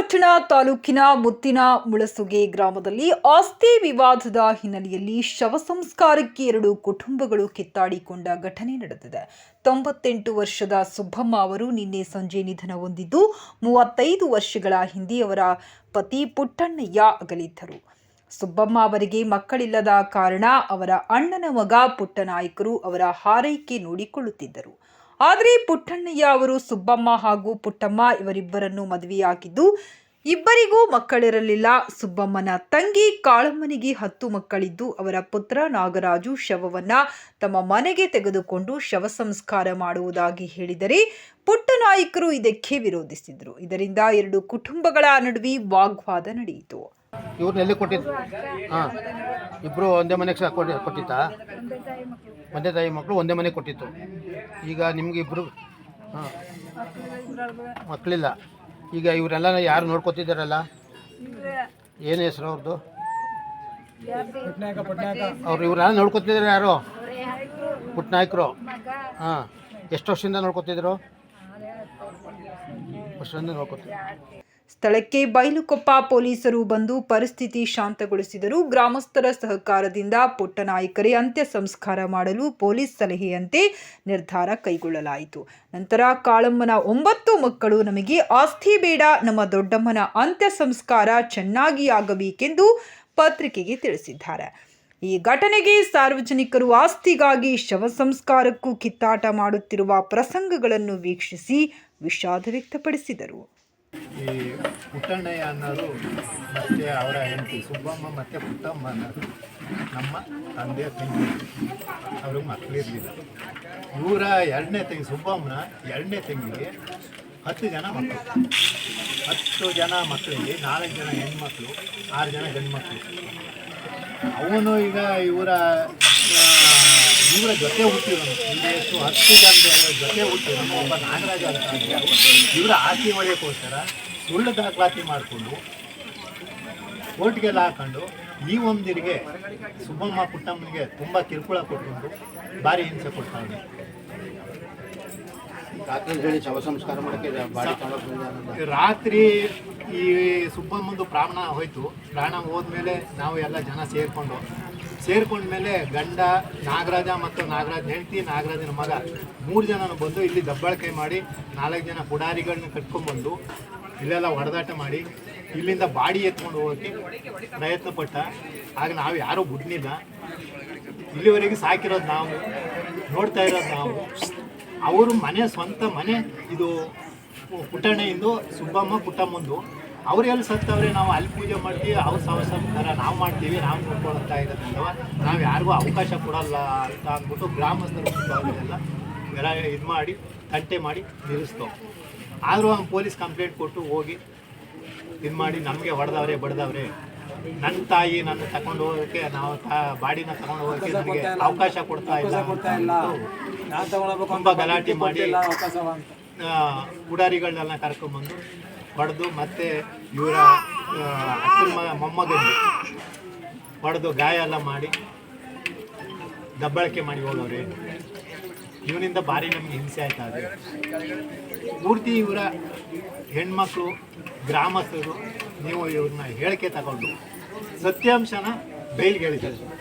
ಶ್ರೀರಂಗಪಟ್ಟಣ ತಾಲೂಕಿನ ಮುತ್ತಿನ ಮುಳಸುಗೆ ಗ್ರಾಮದಲ್ಲಿ ಆಸ್ತಿ ವಿವಾದದ ಹಿನ್ನೆಲೆಯಲ್ಲಿ ಶವ ಸಂಸ್ಕಾರಕ್ಕೆ ಎರಡು ಕುಟುಂಬಗಳು ಕಿತ್ತಾಡಿಕೊಂಡ ಘಟನೆ ನಡೆದಿದೆ. ತೊಂಬತ್ತೆಂಟು ವರ್ಷದ ಸುಬ್ಬಮ್ಮ ಅವರು ನಿನ್ನೆ ಸಂಜೆ ನಿಧನ ಹೊಂದಿದ್ದು, ಮೂವತ್ತೈದು ವರ್ಷಗಳ ಹಿಂದೆ ಅವರ ಪತಿ ಪುಟ್ಟಣ್ಣಯ್ಯ ಅಗಲಿದ್ದರು. ಸುಬ್ಬಮ್ಮ ಅವರಿಗೆ ಮಕ್ಕಳಿಲ್ಲದ ಕಾರಣ ಅವರ ಅಣ್ಣನ ಮಗ ಪುಟ್ಟನಾಯಕರು ಅವರ ಹಾರೈಕೆ ನೋಡಿಕೊಳ್ಳುತ್ತಿದ್ದರು. ಆದರೆ ಪುಟ್ಟಣ್ಣಯ್ಯ ಅವರು, ಸುಬ್ಬಮ್ಮ ಹಾಗೂ ಪುಟ್ಟಮ್ಮ ಇವರಿಬ್ಬರನ್ನು ಮದುವೆಯಾಗಿದ್ದು, ಇಬ್ಬರಿಗೂ ಮಕ್ಕಳಿರಲಿಲ್ಲ. ಸುಬ್ಬಮ್ಮನ ತಂಗಿ ಕಾಳಮ್ಮನಿಗೆ ಹತ್ತು ಮಕ್ಕಳಿದ್ದು, ಅವರ ಪುತ್ರ ನಾಗರಾಜು ಶವವನ್ನ ತಮ್ಮ ಮನೆಗೆ ತೆಗೆದುಕೊಂಡು ಶವ ಸಂಸ್ಕಾರ ಮಾಡುವುದಾಗಿ ಹೇಳಿದರೆ ಪುಟ್ಟ ನಾಯಕರು ಇದಕ್ಕೆ ವಿರೋಧಿಸಿದರು. ಇದರಿಂದ ಎರಡು ಕುಟುಂಬಗಳ ನಡುವೆ ವಾಗ್ವಾದ ನಡೆಯಿತು. ಇಬ್ಬರು ಒಂದೇ ಮನೆಗೆ ಸಹ ಕೊಟ್ಟಿ ಕೊಟ್ಟಿತ್ತಾ? ಒಂದೇ ತಾಯಿ ಮಕ್ಕಳು ಒಂದೇ ಮನೆಗೆ ಕೊಟ್ಟಿತ್ತು. ಈಗ ನಿಮ್ಗೆ ಇಬ್ಬರು ಹಾಂ. ಮಕ್ಕಳಿಲ್ಲ ಈಗ ಇವರೆಲ್ಲ ಯಾರು ನೋಡ್ಕೊತಿದ್ದಾರಲ್ಲ? ಏನು ಹೆಸರು ಅವ್ರದ್ದು ಅವ್ರು ಇವರೆಲ್ಲ ನೋಡ್ಕೊತಿದ್ದಾರೆ ಯಾರು? ಪುಟ್ನಾಯಕರು. ಹಾಂ. ಎಷ್ಟು ವರ್ಷದಿಂದ ನೋಡ್ಕೊತಿದ್ರು? ವರ್ಷದಿಂದ ನೋಡ್ಕೊತಿದ್ರು? ಸ್ಥಳಕ್ಕೆ ಬೈಲುಕೊಪ್ಪ ಪೊಲೀಸರು ಬಂದು ಪರಿಸ್ಥಿತಿ ಶಾಂತಗೊಳಿಸಿದರು. ಗ್ರಾಮಸ್ಥರ ಸಹಕಾರದಿಂದ ಪುಟ್ಟನಾಯಕರೇ ಅಂತ್ಯ ಸಂಸ್ಕಾರ ಮಾಡಲು ಪೊಲೀಸ್ ಸಲಹೆಯಂತೆ ನಿರ್ಧಾರ ಕೈಗೊಳ್ಳಲಾಯಿತು. ನಂತರ ಕಾಳಮ್ಮನ ಒಂಬತ್ತು ಮಕ್ಕಳು ನಮಗೆ ಆಸ್ತಿ ಬೇಡ, ನಮ್ಮ ದೊಡ್ಡಮ್ಮನ ಅಂತ್ಯ ಸಂಸ್ಕಾರ ಚೆನ್ನಾಗಿ ಆಗಬೇಕೆಂದು ಪತ್ರಿಕೆಗೆ ತಿಳಿಸಿದ್ದಾರೆ. ಈ ಘಟನೆಗೆ ಸಾರ್ವಜನಿಕರು ಆಸ್ತಿಗಾಗಿ ಶವ ಸಂಸ್ಕಾರಕ್ಕೂ ಕಿತ್ತಾಟ ಮಾಡುತ್ತಿರುವ ಪ್ರಸಂಗಗಳನ್ನು ವೀಕ್ಷಿಸಿ ವಿಷಾದ ವ್ಯಕ್ತಪಡಿಸಿದರು. ಈ ಪುಟ್ಟಣ್ಣಯ್ಯ ಅನ್ನೋರು ಮತ್ತು ಅವರ ಹೆಂಡತಿ ಸುಬ್ಬಮ್ಮ ಮತ್ತು ಪುಟ್ಟಮ್ಮ ಅನ್ನೋರು. ನಮ್ಮ ತಂದೆ, ತಂಗಿ ಅವರು ಮಕ್ಕಳಿರಲಿಲ್ಲ ಇವರ ಎರಡನೇ ತಂಗಿ ಸುಬ್ಬಮ್ಮನ ಎರಡನೇ ತಂಗಿಗೆ ಹತ್ತು ಜನ ಮಕ್ಕಳು. ಹತ್ತು ಜನ ಮಕ್ಕಳಿಗೆ ನಾಲ್ಕು ಜನ ಹೆಣ್ಮಕ್ಳು, ಆರು ಜನ ಗಂಡು ಮಕ್ಕಳು ಅವನು ಈಗ ಇವರ ಇವರ ಜೊತೆ ಹುಟ್ಟಿರೋನು ಎಷ್ಟು ಹತ್ತು ಜನರ ಜೊತೆ ಹುಟ್ಟಿರೋನು ಒಬ್ಬ ನಾಗರಾಜ ಅಂತ ಇವರ ಆಸ್ತಿ ಹೊಡೆಯೋಕ್ಕೋಸ್ಕರ ಸುಳ್ಳು ದಾಖಲಾತಿ ಮಾಡಿಕೊಂಡು ಕೋರ್ಟ್ಗೆಲ್ಲ ಹಾಕೊಂಡು ಈ ಒಂದಿರಿಗೆ ಸುಬ್ಬಮ್ಮ ಪುಟ್ಟಮ್ಮನಿಗೆ ತುಂಬ ಕಿರುಕುಳ ಕೊಟ್ಕೊಂಡು ಭಾರಿ ಹಿಂಸೆ ಕೊಡ್ತಾನೆ ರಾತ್ರಿ ಹೇಳಿ ಶವ ಸಂಸ್ಕಾರ ಮಾಡೋಕ್ಕೆ ಬಾಡಿ ತಗೊಂಡೋಗ್ ರಾತ್ರಿ ಈ ಸುಬ್ಬಮ್ಮಂದು ಪ್ರಾಣ ಹೋಯ್ತು. ಪ್ರಾಣ ಹೋದ್ಮೇಲೆ ನಾವು ಎಲ್ಲ ಜನ ಸೇರಿಕೊಂಡು ಸೇರ್ಕೊಂಡ್ಮೇಲೆ ಗಂಡ, ನಾಗರಾಜ ಮತ್ತು ನಾಗರಾಜ್ ಹೆಂಡತಿ, ನಾಗರಾಜನ ಮಗ, ಮೂರು ಜನನು ಬಂದು ಇಲ್ಲಿ ದಬ್ಬಾಳಿಕೆ ಮಾಡಿ ನಾಲ್ಕು ಜನ ಪುಡಾರಿಗಳನ್ನ ಕಟ್ಕೊಂಡ್ಬಂದು ಇಲ್ಲೆಲ್ಲ ಹೊಡೆದಾಟ ಮಾಡಿ ಇಲ್ಲಿಂದ ಬಾಡಿ ಎತ್ಕೊಂಡು ಹೋಗೋಕ್ಕೆ ಪ್ರಯತ್ನ ಪಟ್ಟ ಆಗ ನಾವು ಯಾರೂ ಬಿಡ್ನಿಲ್ಲ ಇಲ್ಲಿವರೆಗೆ ಸಾಕಿರೋದು ನಾವು, ನೋಡ್ತಾ ಇರೋದು ನಾವು. ಅವರು ಮನೆ, ಸ್ವಂತ ಮನೆ, ಇದು ಪುಟ್ಟಣ್ಣೆಯಿಂದ ಸುಬ್ಬಮ್ಮ ಪುಟ್ಟಮ್ಮಂದು. ಅವ್ರು ಎಲ್ಲಿ ಸತ್ತವ್ರೆ ನಾವು ಅಲ್ಲಿ ಪೂಜೆ ಮಾಡ್ತೀವಿ ಅವ್ರ ಸಂಸ್ಕಾರ ನಾವು ಮಾಡ್ತೀವಿ ನಾವು ನೋಡ್ಕೊಳ್ತಾ ಇರೋದ್ರಿಂದ ನಾವು ಯಾರಿಗೂ ಅವಕಾಶ ಕೊಡಲ್ಲ ಅಂತ ಅಂದ್ಬಿಟ್ಟು ಗ್ರಾಮಸ್ಥರು ಅವರಿಗೆಲ್ಲ ಎಲ್ಲ ಇದು ಮಾಡಿ ತಂಟೆ ಮಾಡಿ ನಿಲ್ಲಿಸ್ತೋ ಆದರೂ ಅವ್ನು ಪೊಲೀಸ್ ಕಂಪ್ಲೇಂಟ್ ಕೊಟ್ಟು ಹೋಗಿ ಇದು ಮಾಡಿ ನಮಗೆ ಹೊಡೆದವ್ರೆ ಬಡ್ದವ್ರೆ. ನನ್ನ ತಾಯಿ ನನ್ನ ತಗೊಂಡು ಹೋಗೋಕ್ಕೆ ನಾವು ತಾ ಬಾಡಿನ ತಗೊಂಡು ಹೋಗೋಕ್ಕೆ ನಮಗೆ ಅವಕಾಶ ಕೊಡ್ತಾ ಇಲ್ಲ ತುಂಬ ಗಲಾಟೆ ಮಾಡಿ ಪುಡಾರಿಗಳನ್ನೆಲ್ಲ ಕರ್ಕೊಂಬಂದು ಹೊಡೆದು ಮತ್ತೆ ಇವರ ಅಕ್ಕನ ಮೊಮ್ಮಗನ್ನು ಹೊಡೆದು ಗಾಯ ಎಲ್ಲ ಮಾಡಿ ದಬ್ಬಳಕೆ ಮಾಡಿ ಹೋಗವ್ರೆ ಇವನಿಂದ ಭಾರಿ ನಮಗೆ ಹಿಂಸೆ ಆಯ್ತಾ ಇದೆ ಪೂರ್ತಿ ಇವರ ಹೆಣ್ಮಕ್ಳು, ಗ್ರಾಮಸ್ಥರು, ನೀವು ಇವ್ರನ್ನ ಹೇಳಿಕೆ ತಗೊಂಡು ಸತ್ಯಾಂಶನ ಬಯಲಿಗೆ ಹೇಳಿದ್ದಾರೆ.